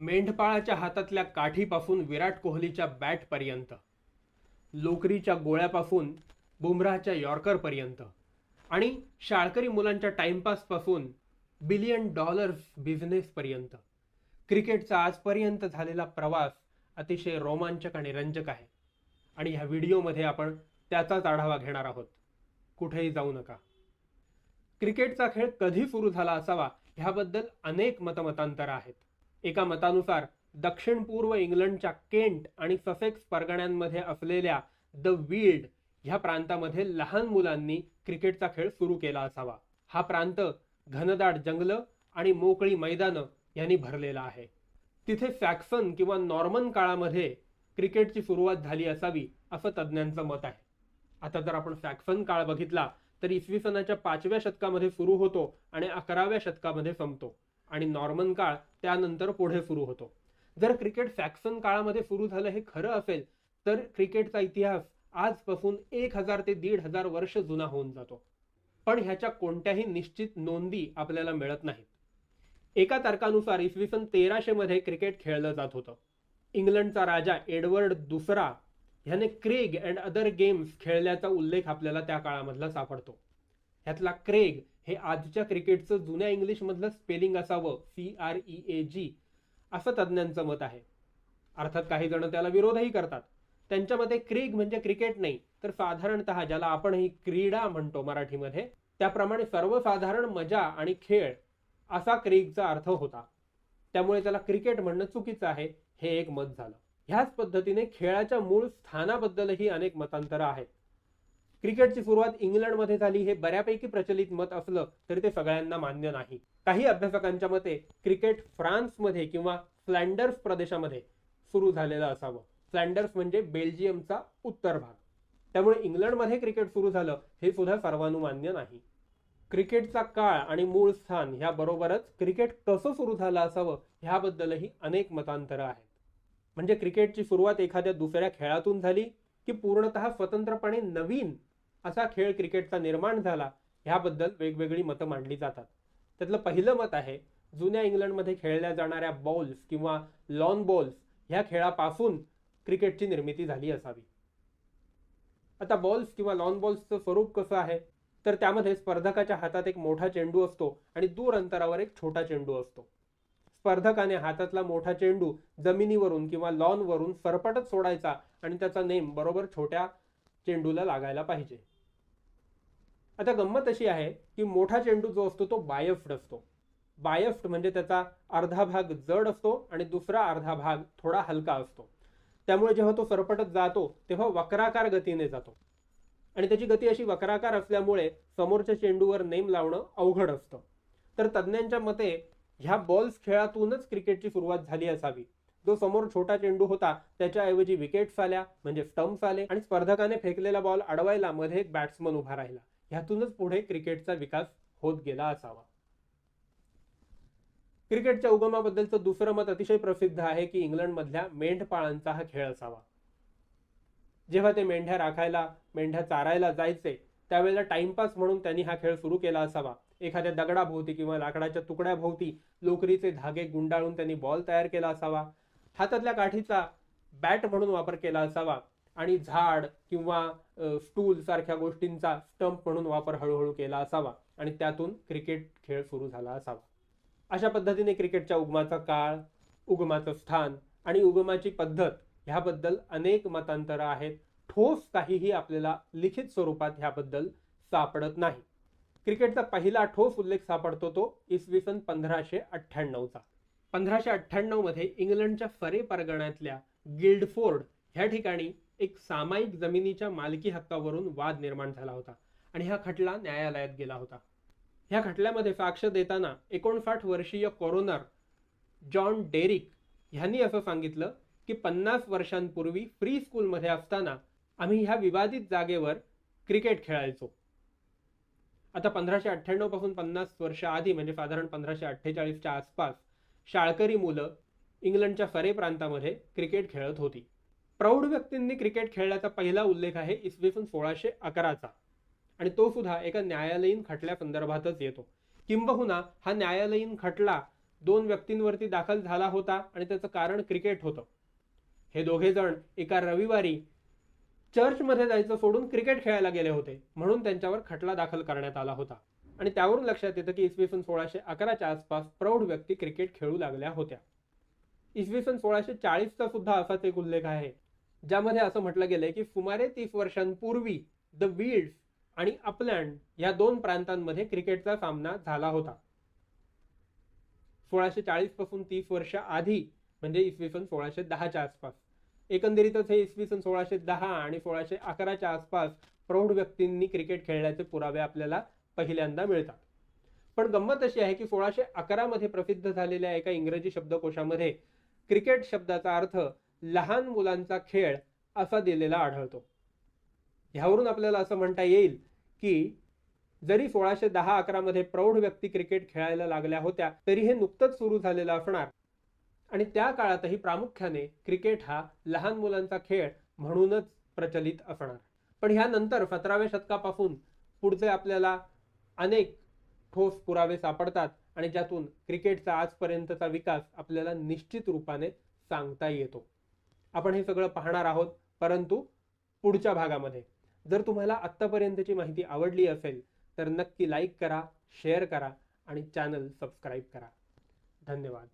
मेंढपाळाच्या हातातल्या काठीपासून विराट कोहलीच्या बॅटपर्यंत लोकरीच्या गोळ्यापासून बुमराहच्या यॉर्करपर्यंत आणि शाळकरी मुलांच्या टाईमपासपासून बिलियन डॉलर्स बिझनेसपर्यंत क्रिकेटचा आजपर्यंत झालेला प्रवास अतिशय रोमांचक आणि रंजक आहे आणि ह्या व्हिडिओमध्ये आपण त्याचाच आढावा घेणार आहोत. कुठेही जाऊ नका. क्रिकेटचा खेळ कधी सुरू झाला असावा ह्याबद्दल अनेक मतमतांतर आहेत. एका मतानुसार दक्षिण पूर्व इंग्लंडच्या केंट आणि ससेक्स परगण्यांमध्ये असलेल्या द विल्ड ह्या प्रांतामध्ये लहान मुलांनी क्रिकेटचा खेळ सुरू केला असावा. हा प्रांत घनदाट जंगलं आणि मोकळी मैदानं यांनी भरलेला आहे. तिथे सॅक्सन किंवा नॉर्मन काळामध्ये क्रिकेटची सुरुवात झाली असावी असं तज्ज्ञांचं मत आहे. आता जर आपण सॅक्सन काळ बघितला तर इसवी सनाच्या पाचव्या शतकामध्ये सुरू होतो आणि अकराव्या शतकामध्ये संपतो. आणि नॉर्मन काळ त्यानंतर पुढे सुरू होतो. जर क्रिकेट सॅक्सन काळामध्ये सुरू झालं हे खरं असेल तर क्रिकेटचा इतिहास आजपासून एक हजार ते दीड हजार वर्ष जुना होऊन जातो. पण ह्याच्या कोणत्याही निश्चित नोंदी आपल्याला मिळत नाहीत. एका तर्कानुसार इसवी सन तेराशे मध्ये क्रिकेट खेळलं जात होतं. इंग्लंडचा राजा एडवर्ड दुसरा ह्याने क्रेग अँड अदर गेम्स खेळल्याचा उल्लेख आपल्याला त्या काळामधला सापडतो. ह्यातला क्रेग हे आजच्या क्रिकेटचं जुन्या इंग्लिशमधलं स्पेलिंग असावं C R E A G असं तज्ज्ञांचं मत आहे. अर्थात काही जण त्याला विरोधही करतात. त्यांच्या मते क्रिग म्हणजे क्रिकेट नाही तर साधारणतः ज्याला आपण ही क्रीडा म्हणतो मराठीमध्ये त्याप्रमाणे सर्वसाधारण मजा आणि खेळ असा क्रिगचा अर्थ होता. त्यामुळे त्याला क्रिकेट म्हणणं चुकीचं आहे हे एक मत झालं. ह्याच पद्धतीने खेळाच्या मूळ स्थानाबद्दलही अनेक मतांतरं आहेत. क्रिकेटची सुरुवात इंग्लंडमध्ये झाली. हे बऱ्यापैकी प्रचलित मत असलं तरी ते सगळ्यांना मान्य नाही. काही अभ्यासकांच्या मते क्रिकेट फ्रान्समध्ये किंवा फ्लँडर्स प्रदेशामध्ये सुरू झालेलं असावं. फ्लँडर्स म्हणजे बेल्जियमचा उत्तर भाग. त्यामुळे इंग्लंडमध्ये क्रिकेट सुरू झालं हे सुद्धा सर्वानुमान्य नाही. क्रिकेटचा काळ आणि मूळ स्थान ह्याबरोबरच क्रिकेट कसं सुरू झालं असावं ह्याबद्दलही अनेक मतांतरं आहेत. म्हणजे क्रिकेटची सुरुवात एखाद्या दुसऱ्या खेळातून झाली की पूर्णतः स्वतंत्रपणे नवीन असा खेळ क्रिकेटचा निर्माण झाला ह्याबद्दल वेगवेगळी मतं मांडली जातात. त्यातलं पहिलं मत आहे जुन्या इंग्लंडमध्ये खेळल्या जाणाऱ्या बॉल्स किंवा लॉन बॉल्स ह्या खेळापासून क्रिकेटची निर्मिती झाली असावी. आता बॉल्स किंवा लॉन बॉल्सचं स्वरूप कसं आहे? तर त्यामध्ये स्पर्धकाच्या हातात एक मोठा चेंडू असतो आणि दूर अंतरावर एक छोटा चेंडू असतो. स्पर्धकाने हातातला मोठा चेंडू जमिनीवरून किंवा लॉनवरून सरपटत सोडायचा आणि त्याचा नेम बरोबर छोट्या चेंडूला लागायला पाहिजे. आता गंमत अशी आहे की मोठा चेंडू जो असतो तो बायफ्ट असतो. बायफ्ट म्हणजे त्याचा अर्धा भाग जड असतो आणि दुसरा अर्धा भाग थोडा हलका असतो. त्यामुळे जेव्हा तो सरपटत जातो तेव्हा वक्राकार गतीने जातो. आणि त्याची गती अशी वक्राकार असल्यामुळे समोरच्या चेंडूवर नेम लावणं अवघड असतं. तर तज्ज्ञांच्या मते ह्या बॉल्स खेळातूनच क्रिकेटची सुरुवात झाली असावी. जो समोर छोटा चेंडू होता त्याच्याऐवजी विकेट्स आल्या म्हणजे स्टम्प्स आले आणि स्पर्धकाने फेकलेला बॉल अडवायला मध्ये एक बॅट्समन उभा राहिला. ह्यातूनच पुढे क्रिकेटचा विकास होत गेला असावा. क्रिकेटच्या उगमाबद्दलचं दुसरं मत अतिशय प्रसिद्ध आहे की इंग्लंडमधल्या मेंढपाळांचा हा खेळ असावा. जेव्हा ते मेंढ्या राखायला मेंढ्या चारायला जायचे त्यावेळेला टाइमपास म्हणून त्यांनी हा खेळ सुरू केला असावा. एखाद्या दगडाभोवती किंवा लाकडाच्या तुकड्याभोवती लोकरीचे धागे गुंडाळून त्यांनी बॉल तयार केला असावा. हातातल्या काठीचा बॅट म्हणून वापर केला असावा. आणि झाड किंवा स्टूल सारख्या गोष्टींचा स्टंप म्हणून वापर हळूहळू केला असावा आणि त्यातून क्रिकेट खेळ सुरू झाला असावा. अशा पद्धतीने क्रिकेटच्या उगमाचा काळ उगमाचं स्थान आणि उगमाची पद्धत ह्याबद्दल अनेक मतांतरं आहेत. ठोस काहीही आपल्याला लिखित स्वरूपात ह्याबद्दल सापडत नाही. क्रिकेटचा पहिला ठोस उल्लेख सापडतो तो इसवी सन पंधराशे अठ्ठ्याण्णवचा पंधराशे अठ्ठ्याण्णवमध्ये इंग्लंडच्या फरे परगण्यातल्या गिल्डफोर्ड ह्या ठिकाणी एक सामायिक जमिनीच्या मालकी हक्कावरून वाद निर्माण झाला होता आणि हा खटला न्यायालयात गेला होता. ह्या खटल्यामध्ये साक्ष देताना एकोणसाठ वर्षीय कोरोनर जॉन डेरिक ह्यांनी असं सांगितलं की पन्नास वर्षांपूर्वी फ्री स्कूलमध्ये असताना आम्ही ह्या विवादित जागेवर क्रिकेट खेळायचो. आता पंधराशे अठ्ठ्याण्णवपासून पन्नास वर्ष आधी म्हणजे साधारण पंधराशे अठ्ठेचाळीसच्या आसपास शाळकरी मुलं इंग्लंडच्या फरे प्रांतामध्ये क्रिकेट खेळत होती. प्रौढ व्यक्तींनी क्रिकेट खेळण्याचा पहिला उल्लेख आहे इसवी सन सोळाशे अकराचा. आणि तो सुद्धा एका न्यायालयीन खटल्या संदर्भातच येतो. किंबहुना हा न्यायालयीन खटला दोन व्यक्तींवरती दाखल झाला होता आणि त्याचं कारण क्रिकेट होतं. हे दोघे जण एका रविवारी चर्चमध्ये जायचं सोडून क्रिकेट खेळायला गेले होते म्हणून त्यांच्यावर खटला दाखल करण्यात आला होता. आणि त्यावरून लक्षात येतं की इसवी सन सोळाशे अकराच्या आसपास प्रौढ व्यक्ती क्रिकेट खेळू लागल्या होत्या. इसवी सन सोळाशे चाळीसचा सुद्धा असाच एक उल्लेख आहे. ज्यामध्ये असं म्हटलं गेलंय की सुमारे तीस वर्षांपूर्वी द वील्ड्स आणि अपलँड या दोन प्रांतांमध्ये क्रिकेटचा सामना झाला होता. सोळाशे चाळीसपासून तीस वर्ष आधी म्हणजे इसवी सन सोळाशे दहाच्या आसपास. एकंदरीतच हे इसवी सन सोळाशे दहा आणि सोळाशे अकराच्या आसपास प्रौढ व्यक्तींनी क्रिकेट खेळण्याचे पुरावे आपल्याला पहिल्यांदा मिळतात. पण गंमत अशी आहे की सोळाशे अकरा मध्ये प्रसिद्ध झालेल्या एका इंग्रजी शब्दकोशामध्ये क्रिकेट शब्दाचा अर्थ लहान मुलांचा खेळ असा दिलेला आढळतो. ह्यावरून आपल्याला असं म्हणता येईल की जरी सोळाशे दहा अकरामध्ये प्रौढ व्यक्ती क्रिकेट खेळायला लागल्या होत्या तरी हे नुकतंच सुरू झालेलं असणार. आणि त्या काळातही प्रामुख्याने क्रिकेट हा लहान मुलांचा खेळ म्हणूनच प्रचलित असणार. पण ह्यानंतर सतराव्या शतकापासून पुढचे आपल्याला अनेक ठोस पुरावे सापडतात आणि ज्यातून क्रिकेटचा आजपर्यंतचा विकास आपल्याला निश्चित रूपाने सांगता येतो. आपण हे सगळं पाहणार आहोत. परंतु पुढच्या भागामध्ये. जर तुम्हाला आत्तापर्यंतची माहिती आवडली असेल तर नक्की लाईक करा शेअर करा आणि चॅनल सबस्क्राईब करा. धन्यवाद.